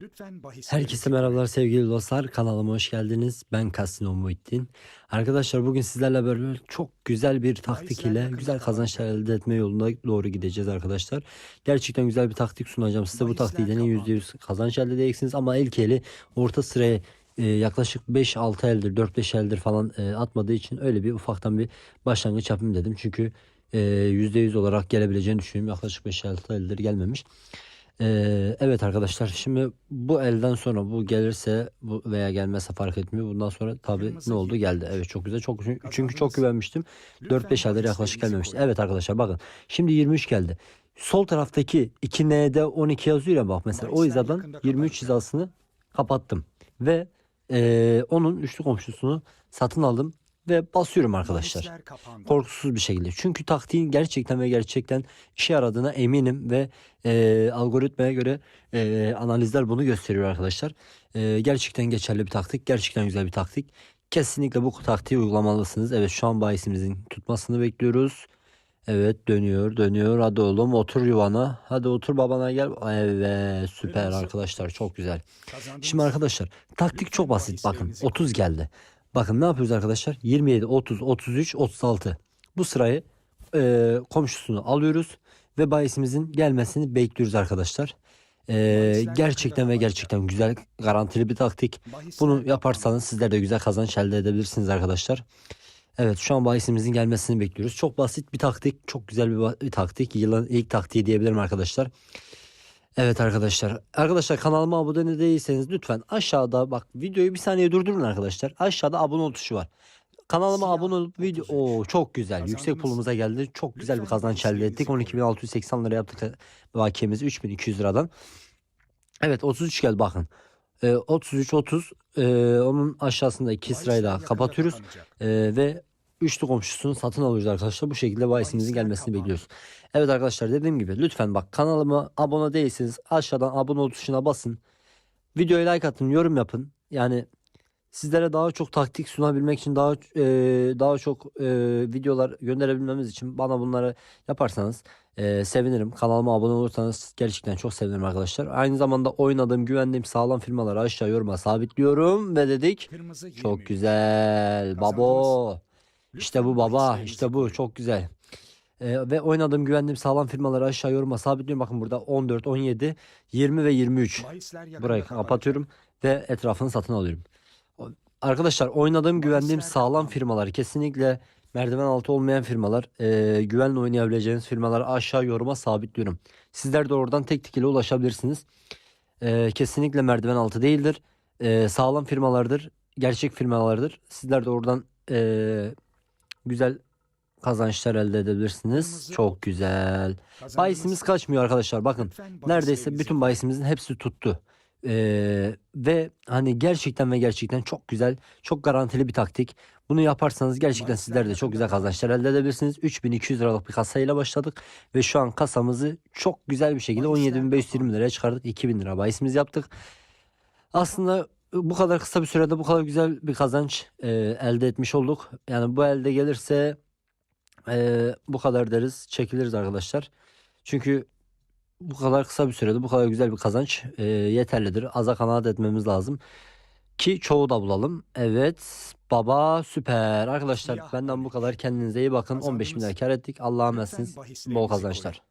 Lütfen bahis Herkese merhabalar sevgili dostlar. Kanalıma hoş geldiniz. Ben Kasino Muhittin. Arkadaşlar bugün sizlerle beraber çok güzel bir taktik ile güzel kazançlar elde etme yolunda doğru gideceğiz arkadaşlar. Gerçekten güzel bir taktik sunacağım size. Bu taktiği deneyin %100 kazanç elde edeceksiniz ama ilk eli orta sıraya e, yaklaşık 5-6 eldir 4-5 eldir falan e, atmadığı için öyle bir ufaktan bir başlangıç yapayım dedim. Çünkü e, %100 olarak gelebileceğini düşünüyorum. Yaklaşık 5-6 eldir gelmemiş. Ee, evet arkadaşlar şimdi bu elden sonra bu gelirse bu veya gelmezse fark etmiyor. Bundan sonra tabi ne oldu geldi. Evet çok güzel. Çok çünkü çok güvenmiştim. Lütfen 4-5 aydır yaklaşık gelmemişti. Evet arkadaşlar bakın. Şimdi 23 geldi. Sol taraftaki 2N'de 12 yazıyor ya bak mesela. O hizadan yakında 23 kapanacak. hizasını kapattım. Ve eee, onun üçlü komşusunu satın aldım. Ve basıyorum arkadaşlar korkusuz bir şekilde. Çünkü taktiğin gerçekten ve gerçekten işe yaradığına eminim ve e, algoritmaya göre e, analizler bunu gösteriyor arkadaşlar. E, gerçekten geçerli bir taktik, gerçekten güzel bir taktik. Kesinlikle bu taktiği uygulamalısınız. Evet şu an bahisimizin tutmasını bekliyoruz. Evet dönüyor dönüyor hadi oğlum otur yuvana hadi otur babana gel evet süper arkadaşlar çok güzel. Şimdi arkadaşlar taktik çok basit. Bakın bahislerinizi 30 geldi. Bakın ne yapıyoruz arkadaşlar? 27, 30, 33, 36. Bu sırayı e, komşusunu alıyoruz ve bahisimizin gelmesini bekliyoruz arkadaşlar. E, gerçekten ve gerçekten güzel garantili bir taktik. Bunu yaparsanız sizler de güzel kazanç elde edebilirsiniz arkadaşlar. Evet şu an bahisimizin gelmesini bekliyoruz. Çok basit bir taktik. Çok güzel bir, bir taktik. Yılın ilk taktiği diyebilirim arkadaşlar. Evet arkadaşlar. Arkadaşlar kanalıma abone değilseniz lütfen aşağıda bak videoyu bir saniye durdurun arkadaşlar. Aşağıda abone ol tuşu var. Kanalıma Siyah abone olup video 33. Oo çok güzel. Yüksek Kazandınız. pulumuza geldi. Çok güzel bir kazanç elde ettik. bahislerinizi 12.680 lira yaptık bakiyemizi 3200 liradan. Evet 33 gel bakın. Ee, 33 30 ee, onun aşağısında iki sırayı daha kapatıyoruz. Ee, ve üçlü komşusunu satın alıyoruz arkadaşlar. Bu şekilde Bahisler gelmesini bekliyoruz. Evet arkadaşlar dediğim gibi lütfen bak kanalıma abone değilseniz aşağıdan abone ol tuşuna basın. Videoya like atın, yorum yapın. Yani sizlere daha çok taktik sunabilmek için daha e, daha çok e, videolar gönderebilmemiz için bana bunları yaparsanız e, sevinirim. Kanalıma abone olursanız gerçekten çok sevinirim arkadaşlar. Aynı zamanda oynadığım, güvendiğim sağlam firmaları aşağı yoruma sabitliyorum ve dedik Kırmızı 20. çok güzel babo. İşte bu baba işte bu çok güzel. Ee, ve oynadığım güvendiğim sağlam firmaları aşağı yoruma sabitliyorum. Bakın burada 14, 17, 20 ve 23. Bahisler yakında Burayı kapatıyorum ve etrafını satın alıyorum. Arkadaşlar oynadığım güvendiğim sağlam firmalar kesinlikle merdiven altı olmayan firmalar e, güvenle oynayabileceğiniz firmaları aşağı yoruma sabitliyorum. Sizler de oradan tek tek ile ulaşabilirsiniz. E, kesinlikle merdiven altı değildir. E, sağlam firmalardır. Gerçek firmalardır. Sizler de oradan e, güzel kazançlar elde edebilirsiniz. Çok güzel. Bahisimiz kaçmıyor arkadaşlar. Bakın neredeyse bütün koruyun. bahisimizin hepsi tuttu. Ee, ve hani gerçekten ve gerçekten çok güzel, çok garantili bir taktik. Bunu yaparsanız gerçekten sizler de çok güzel kazançlar elde edebilirsiniz. 3200 liralık bir kasayla başladık ve şu an kasamızı çok güzel bir şekilde Bahisler 17.520 liraya çıkardık. 2000 lira bahisimiz yaptık. Aslında bu kadar kısa bir sürede bu kadar güzel bir kazanç e, elde etmiş olduk. Yani bu elde gelirse e, bu kadar deriz, çekiliriz arkadaşlar. Çünkü bu kadar kısa bir sürede bu kadar güzel bir kazanç e, yeterlidir. Aza kanaat etmemiz lazım. Ki çoğu da bulalım. Evet baba süper. Arkadaşlar benden bu kadar. Kendinize iyi bakın. 15 bin lira Kazandınız. kar ettik. Allah'a emanetsiniz. Bol kazançlar.